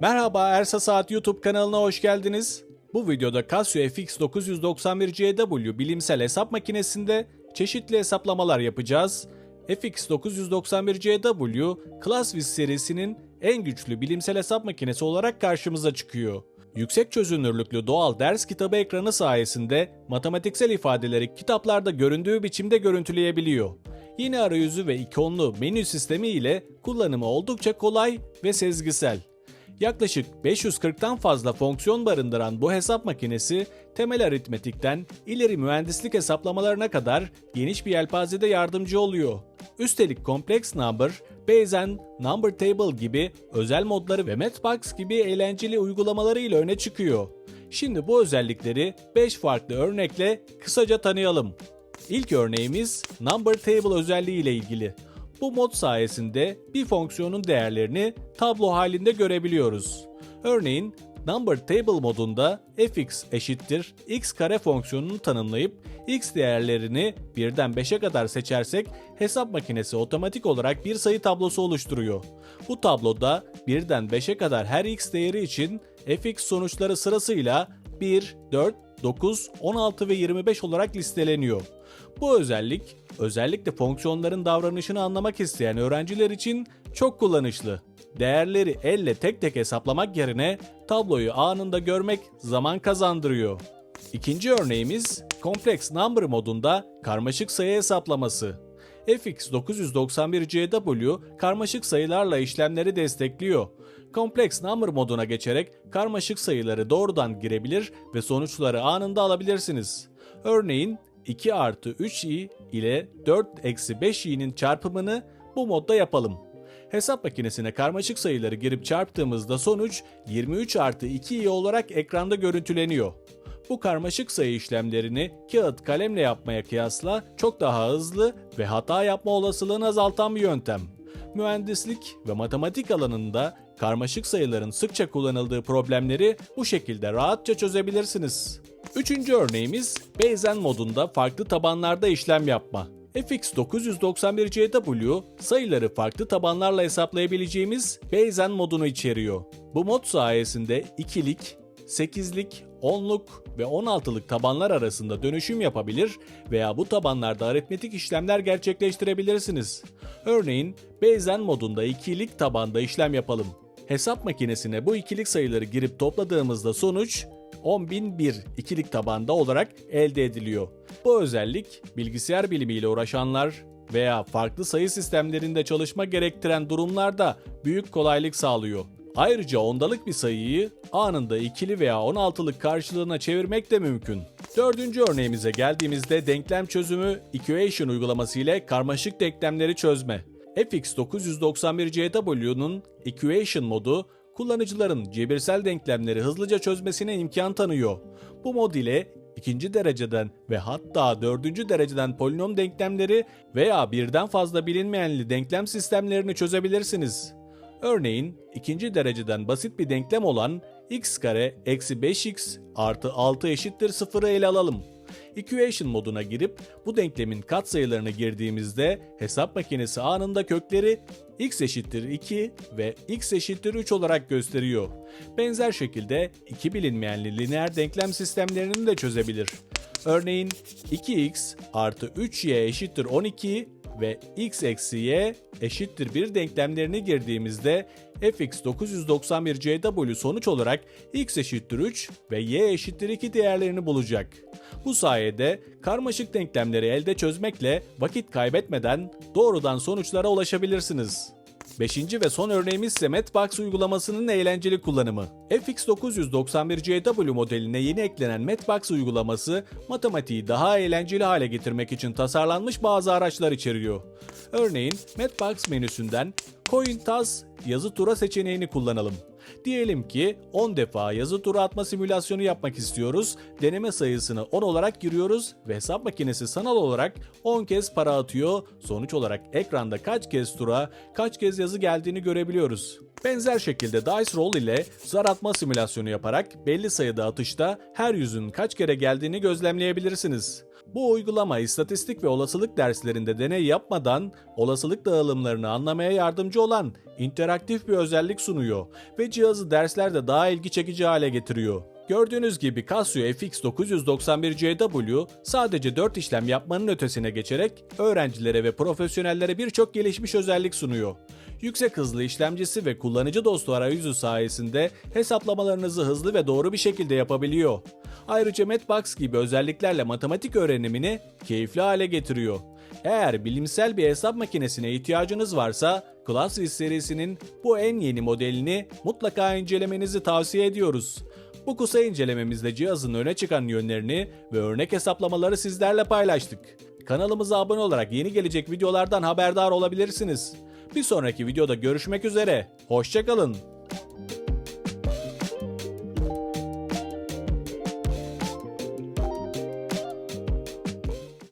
Merhaba Ersa Saat YouTube kanalına hoş geldiniz. Bu videoda Casio FX 991CW bilimsel hesap makinesinde çeşitli hesaplamalar yapacağız. FX 991CW ClassWiz serisinin en güçlü bilimsel hesap makinesi olarak karşımıza çıkıyor. Yüksek çözünürlüklü doğal ders kitabı ekranı sayesinde matematiksel ifadeleri kitaplarda göründüğü biçimde görüntüleyebiliyor. Yine arayüzü ve ikonlu menü sistemi ile kullanımı oldukça kolay ve sezgisel. Yaklaşık 540'tan fazla fonksiyon barındıran bu hesap makinesi temel aritmetikten ileri mühendislik hesaplamalarına kadar geniş bir yelpazede yardımcı oluyor. Üstelik Complex Number, Bayesian, Number Table gibi özel modları ve Matchbox gibi eğlenceli uygulamalarıyla öne çıkıyor. Şimdi bu özellikleri 5 farklı örnekle kısaca tanıyalım. İlk örneğimiz Number Table özelliği ile ilgili. Bu mod sayesinde bir fonksiyonun değerlerini tablo halinde görebiliyoruz. Örneğin Number Table modunda fx eşittir x kare fonksiyonunu tanımlayıp x değerlerini 1'den 5'e kadar seçersek hesap makinesi otomatik olarak bir sayı tablosu oluşturuyor. Bu tabloda 1'den 5'e kadar her x değeri için fx sonuçları sırasıyla 1, 4, 9, 16 ve 25 olarak listeleniyor. Bu özellik özellikle fonksiyonların davranışını anlamak isteyen öğrenciler için çok kullanışlı. Değerleri elle tek tek hesaplamak yerine tabloyu anında görmek zaman kazandırıyor. İkinci örneğimiz Complex Number modunda karmaşık sayı hesaplaması. FX 991CW karmaşık sayılarla işlemleri destekliyor. Complex Number moduna geçerek karmaşık sayıları doğrudan girebilir ve sonuçları anında alabilirsiniz. Örneğin 2 artı 3i ile 4 eksi 5i'nin çarpımını bu modda yapalım. Hesap makinesine karmaşık sayıları girip çarptığımızda sonuç 23 artı 2i olarak ekranda görüntüleniyor. Bu karmaşık sayı işlemlerini kağıt kalemle yapmaya kıyasla çok daha hızlı ve hata yapma olasılığını azaltan bir yöntem. Mühendislik ve matematik alanında karmaşık sayıların sıkça kullanıldığı problemleri bu şekilde rahatça çözebilirsiniz. Üçüncü örneğimiz Bayesian modunda farklı tabanlarda işlem yapma. FX 991CW sayıları farklı tabanlarla hesaplayabileceğimiz Bayesian modunu içeriyor. Bu mod sayesinde ikilik, 8'lik, 10'luk ve 16'lık tabanlar arasında dönüşüm yapabilir veya bu tabanlarda aritmetik işlemler gerçekleştirebilirsiniz. Örneğin Bayesian modunda ikilik tabanda işlem yapalım. Hesap makinesine bu ikilik sayıları girip topladığımızda sonuç 10.001 ikilik tabanda olarak elde ediliyor. Bu özellik bilgisayar bilimiyle uğraşanlar veya farklı sayı sistemlerinde çalışma gerektiren durumlarda büyük kolaylık sağlıyor. Ayrıca ondalık bir sayıyı anında ikili veya 16'lık karşılığına çevirmek de mümkün. Dördüncü örneğimize geldiğimizde denklem çözümü Equation uygulaması ile karmaşık denklemleri çözme. FX 991CW'nun Equation modu kullanıcıların cebirsel denklemleri hızlıca çözmesine imkan tanıyor. Bu mod ile ikinci dereceden ve hatta dördüncü dereceden polinom denklemleri veya birden fazla bilinmeyenli denklem sistemlerini çözebilirsiniz. Örneğin ikinci dereceden basit bir denklem olan x kare eksi 5x artı 6 eşittir 0'ı ele alalım. Equation moduna girip bu denklemin katsayılarını girdiğimizde hesap makinesi anında kökleri x eşittir 2 ve x eşittir 3 olarak gösteriyor. Benzer şekilde iki bilinmeyenli lineer denklem sistemlerini de çözebilir. Örneğin 2x artı 3y eşittir 12 ve x eksi y eşittir 1 denklemlerini girdiğimizde fx 991cw sonuç olarak x eşittir 3 ve y eşittir 2 değerlerini bulacak. Bu sayede karmaşık denklemleri elde çözmekle vakit kaybetmeden doğrudan sonuçlara ulaşabilirsiniz. Beşinci ve son örneğimiz ise Matchbox uygulamasının eğlenceli kullanımı. FX991CW modeline yeni eklenen Matchbox uygulaması matematiği daha eğlenceli hale getirmek için tasarlanmış bazı araçlar içeriyor. Örneğin Matchbox menüsünden Coin Toss yazı tura seçeneğini kullanalım. Diyelim ki 10 defa yazı tura atma simülasyonu yapmak istiyoruz. Deneme sayısını 10 olarak giriyoruz ve hesap makinesi sanal olarak 10 kez para atıyor. Sonuç olarak ekranda kaç kez tura, kaç kez yazı geldiğini görebiliyoruz. Benzer şekilde Dice Roll ile zar atma simülasyonu yaparak belli sayıda atışta her yüzün kaç kere geldiğini gözlemleyebilirsiniz. Bu uygulama istatistik ve olasılık derslerinde deney yapmadan olasılık dağılımlarını anlamaya yardımcı olan interaktif bir özellik sunuyor ve cihazı derslerde daha ilgi çekici hale getiriyor. Gördüğünüz gibi Casio FX 991CW sadece 4 işlem yapmanın ötesine geçerek öğrencilere ve profesyonellere birçok gelişmiş özellik sunuyor. Yüksek hızlı işlemcisi ve kullanıcı dostu arayüzü sayesinde hesaplamalarınızı hızlı ve doğru bir şekilde yapabiliyor. Ayrıca Matbox gibi özelliklerle matematik öğrenimini keyifli hale getiriyor. Eğer bilimsel bir hesap makinesine ihtiyacınız varsa ClassWiz serisinin bu en yeni modelini mutlaka incelemenizi tavsiye ediyoruz. Bu kısa incelememizde cihazın öne çıkan yönlerini ve örnek hesaplamaları sizlerle paylaştık. Kanalımıza abone olarak yeni gelecek videolardan haberdar olabilirsiniz. Bir sonraki videoda görüşmek üzere. Hoşçakalın.